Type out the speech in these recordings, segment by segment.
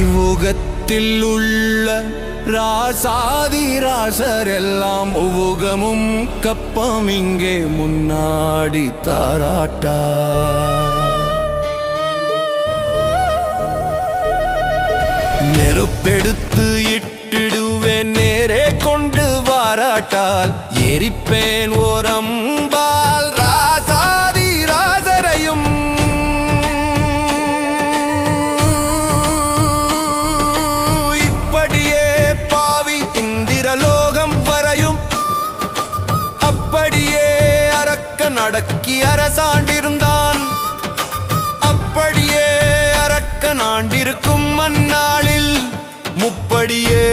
ലോകത്തിൽ ഉള്ള ராசாதி ராசர் எல்லாம் உவுகமும் கப்பம் இங்கே முன்னாடி தாராட்டா. நெருப்பெடுத்து இட்டிடுவேன் நேரே கொண்டு வாராட்டால். எரிப்பேன் ஓரம்பால் நடக்கி அரசாண்டிருந்தான். அப்படியே அரக்கன் ஆண்டிருக்கும் அந்நாளில் முப்படியே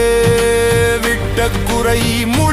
விட்ட குறை மு